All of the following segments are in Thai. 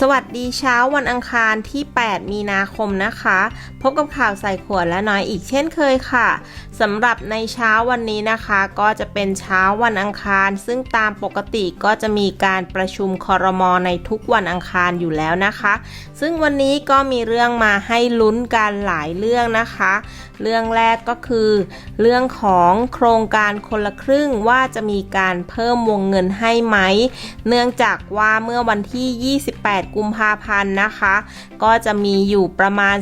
สวัสดีเช้าวันอังคารที่ 8 มีนาคมนะคะ พบกับข่าวใส่ขวดและน้อยอีกเช่นเคยค่ะสำหรับในเช้าวันนี้นะคะก็จะเป็นเช้าวันอังคาร ซึ่งตามปกติก็จะมีการประชุมคอรมอในทุกวันอังคารอยู่แล้วนะคะ ซึ่งวันนี้ก็มีเรื่องมาให้ลุ้นกันหลายเรื่องนะคะ เรื่องแรกก็คือ เรื่องของโครงการคนละครึ่งว่าจะมีการเพิ่มวงเงินให้ไหม เนื่องจากว่าเมื่อวันที่ 28 กุมภาพันธ์นะคะ ก็จะมีอยู่ประมาณ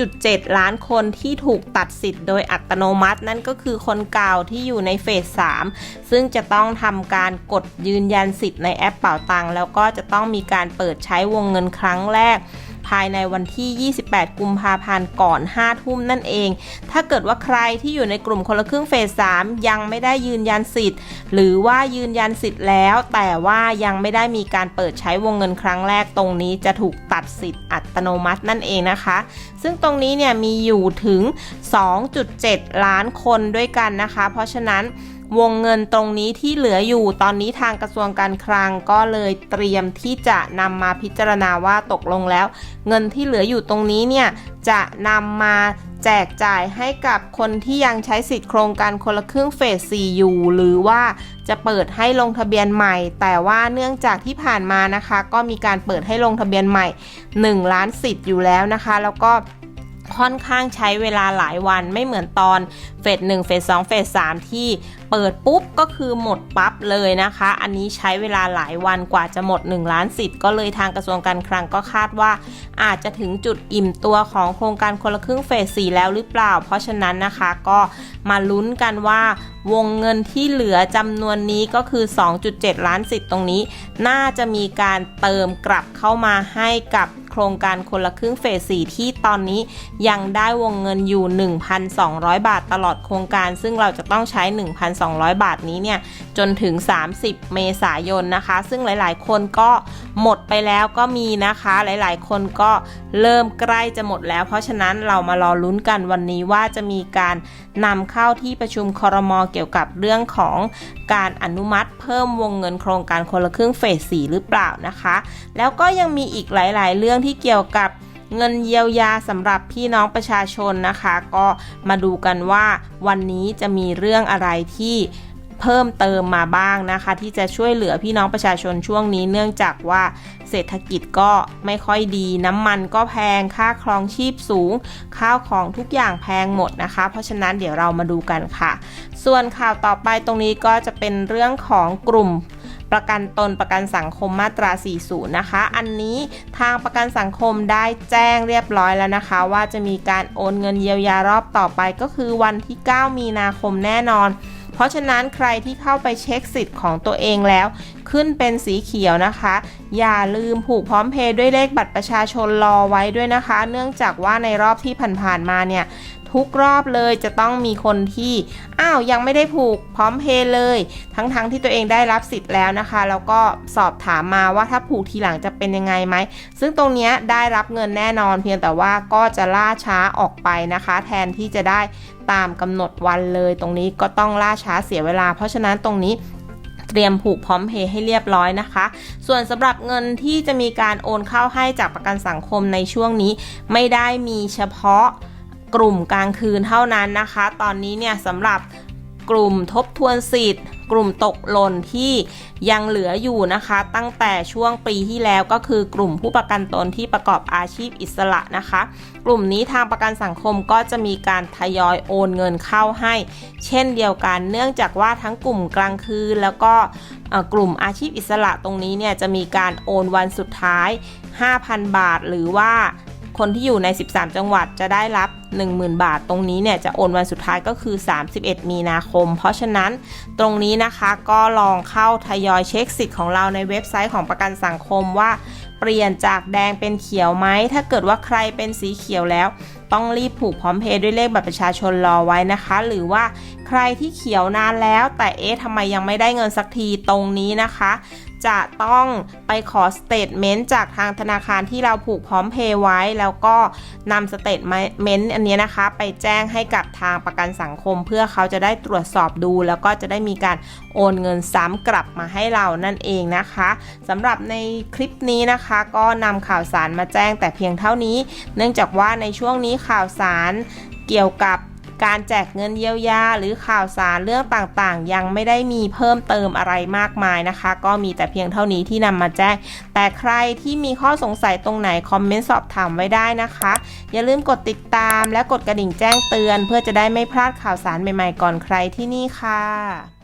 2.7 ล้านคนที่ถูกตัดสิทธิ์โดยอัตโนมัตินั่นก็คือคนเก่าที่อยู่ในเฟส3ซึ่งจะต้องทำการกดยืนยันสิทธิ์ในแอปเป่าตังแล้วก็จะต้องมีการเปิดใช้วงเงินครั้งแรก ภายในวันที่ 28 กุมภาพันธ์ก่อน 5 ทุ่มนั่นเอง ถ้าเกิดว่าใครที่อยู่ในกลุ่มคนละครึ่งเฟส 3 ยังไม่ได้ยืนยันสิทธิ์ หรือว่ายืนยันสิทธิ์แล้ว แต่ว่ายังไม่ได้มีการเปิดใช้วงเงินครั้งแรกตรงนี้จะถูกตัดสิทธิ์อัตโนมัตินั่นเองนะคะ ซึ่งตรงนี้เนี่ยมีอยู่ถึง 2.7 ล้านคนด้วยกันนะคะ เพราะฉะนั้น วงเงินตรงนี้ที่เหลืออยู่ตอนนี้ทางกระทรวงการคลังก็เลยเตรียมที่จะนำมาพิจารณาว่าตกลงแล้ว เงินที่เหลืออยู่ตรงนี้เนี่ยจะนำมาแจกจ่ายให้กับคนที่ยังใช้สิทธิโครงการคนละครึ่งเฟส 4 อยู่ หรือว่าจะเปิดให้ลงทะเบียนใหม่ แต่ว่าเนื่องจากที่ผ่านมานะคะ ก็มีการเปิดให้ลงทะเบียนใหม่ 1 ล้านสิทธิ์อยู่แล้วนะคะ แล้วก็ ค่อนข้างใช้เวลาหลายวันไม่เหมือนตอนเฟส1เฟส2เฟส3ที่เปิดปุ๊บก็คือหมดปั๊บเลยนะคะ อันนี้ใช้เวลาหลายวันกว่าจะหมด 1 ล้านสิทธิ์ก็เลยทางกระทรวงการคลังก็คาดว่า อาจจะถึงจุดอิ่มตัวของโครงการคนละครึ่งเฟส4แล้วหรือเปล่า เพราะฉะนั้นนะคะก็มาลุ้นกันว่าวงเงินที่เหลือจำนวนนี้ก็คือ 2.7 ล้านสิทธิ์ตรงนี้ น่าจะมีการเติมกลับเข้ามาให้กับ โครงการคนละครึ่งเฟส 4 ที่ตอนนี้ยังได้วงเงินอยู่ 1,200 บาทตลอดโครงการ ซึ่งเราจะต้องใช้ 1,200 บาทนี้เนี่ยจนถึง 30 เมษายนนะคะ ซึ่งหลายๆ คนก็หมดไปแล้วก็มีนะคะ หลายๆ คนก็เริ่มใกล้จะหมดแล้ว เพราะฉะนั้นเรามารอลุ้นกันวันนี้ว่าจะมีการนำเข้าที่ประชุมคอรมอเกี่ยวกับเรื่องของการอนุมัติเพิ่มวงเงินโครงการคนละครึ่งเฟส 4 หรือเปล่านะคะ แล้วก็ยังมีอีกหลาย ๆ เรื่องที่เกี่ยวกับเงินเยียวยาสำหรับพี่น้องประชาชนนะคะ ก็มาดูกันว่าวันนี้จะมีเรื่องอะไรที่ เพิ่มเติมมาบ้างนะคะ ที่จะช่วยเหลือพี่น้องประชาชนช่วงนี้ เนื่องจากว่าเศรษฐกิจก็ไม่ค่อยดี น้ำมันก็แพงค่าครองชีพสูง ข้าวของทุกอย่างแพงหมดนะคะ เพราะฉะนั้นเดี๋ยวเรามาดูกันค่ะ ส่วนข่าวต่อไปตรงนี้ก็จะเป็นเรื่องของกลุ่มประกันตนประกันสังคมมาตรา 40 นะคะ อันนี้ทางประกันสังคมได้แจ้งเรียบร้อยแล้วนะคะ ว่าจะมีการโอนเงินเยียวยารอบต่อไปก็คือวันที่ 9 มีนาคมแน่นอน เพราะฉะนั้นใครที่เข้าไปเช็คสิทธิ์ของตัวเองแล้ว ขึ้นเป็นสีเขียวนะคะ อย่าลืมผูกพร้อมเพย์ด้วยเลขบัตรประชาชนรอไว้ด้วยนะคะ เนื่องจากว่าในรอบที่ผ่านๆมาเนี่ย ทุกรอบเลยจะต้องมีคนที่อ้าวยังไม่ได้ผูกพร้อมเพย์เลย ทั้งๆทที่ตัวเองได้รับสิทธิ์แล้วนะคะ แล้วก็สอบถามมาว่าถ้าผูกทีหลังจะเป็นยังไงไหม ซึ่งตรงนี้ได้รับเงินแน่นอน เพียงแต่ว่าก็จะล่าช้าออกไปนะคะ แทนที่จะได้ตามกำหนดวันเลย ตรงนี้ก็ต้องล่าช้าเสียเวลา เพราะฉะนั้นตรงนี้เตรียมผูกพร้อมเพย์ให้เรียบร้อยนะคะ ส่วนสำหรับเงินที่จะมีการโอนเข้าให้จากประกันสังคมในช่วงนี้ ไม่ได้มีเฉพาะ กลุ่มกลางคืนเท่านั้นนะคะ ตอนนี้เนี่ยสำหรับกลุ่มทบทวนสิทธิ์ กลุ่มตกหล่นที่ยังเหลืออยู่นะคะ ตั้งแต่ช่วงปีที่แล้วก็คือกลุ่มผู้ประกันตนที่ประกอบอาชีพอิสระนะคะ กลุ่มนี้ทางประกันสังคมก็จะมีการทยอยโอนเงินเข้าให้ เช่นเดียวกัน เนื่องจากว่าทั้งกลุ่มกลางคืนแล้วก็กลุ่มอาชีพอิสระตรงนี้เนี่ยจะมีการโอนวันสุดท้าย 5,000 บาท หรือว่าคนที่อยู่ใน 13 จังหวัดจะได้รับ 10,000 บาท ตรงนี้เนี่ยจะโอนวันสุดท้ายก็คือ 31 มีนาคม เพราะฉะนั้นตรงนี้นะคะก็ลองเข้าทยอยเช็คสิทธิ์ของเราในเว็บไซต์ของประกันสังคมว่าเปลี่ยนจากแดงเป็นเขียวไหม ถ้าเกิดว่าใครเป็นสีเขียวแล้ว ต้องรีบผูกพร้อมเพย์ด้วยเลขบัตรประชาชนรอไว้นะคะ หรือว่าใครที่เขียวนานแล้ว แต่เอ๊ะทำไมยังไม่ได้เงินสักทีตรงนี้นะคะ จะต้องไปขอสเตทเมนต์จากทางธนาคารที่เราผูกพร้อมเพย์ไว้ แล้วก็นำสเตทเมนต์อันนี้นะคะ ไปแจ้งให้กับทางประกันสังคม เพื่อเขาจะได้ตรวจสอบดู แล้วก็จะได้มีการโอนเงินซ้ำกลับมาให้เรานั่นเองนะคะสำหรับในคลิปนี้นะคะ ก็นำข่าวสารมาแจ้งแต่เพียงเท่านี้ เนื่องจากว่าในช่วงนี้ข่าวสารเกี่ยวกับ การแจกเงินเยียวยา หรือข่าวสารเรื่องต่างๆ ยังไม่ได้มีเพิ่มเติมอะไรมากมายนะคะ ก็มีแต่เพียงเท่านี้ที่นำมาแจ้ง แต่ใครที่มีข้อสงสัยตรงไหน คอมเมนต์สอบถามไว้ได้นะคะ อย่าลืมกดติดตามและกดกระดิ่งแจ้งเตือน เพื่อจะได้ไม่พลาดข่าวสารใหม่ๆก่อนใครที่นี่ค่ะ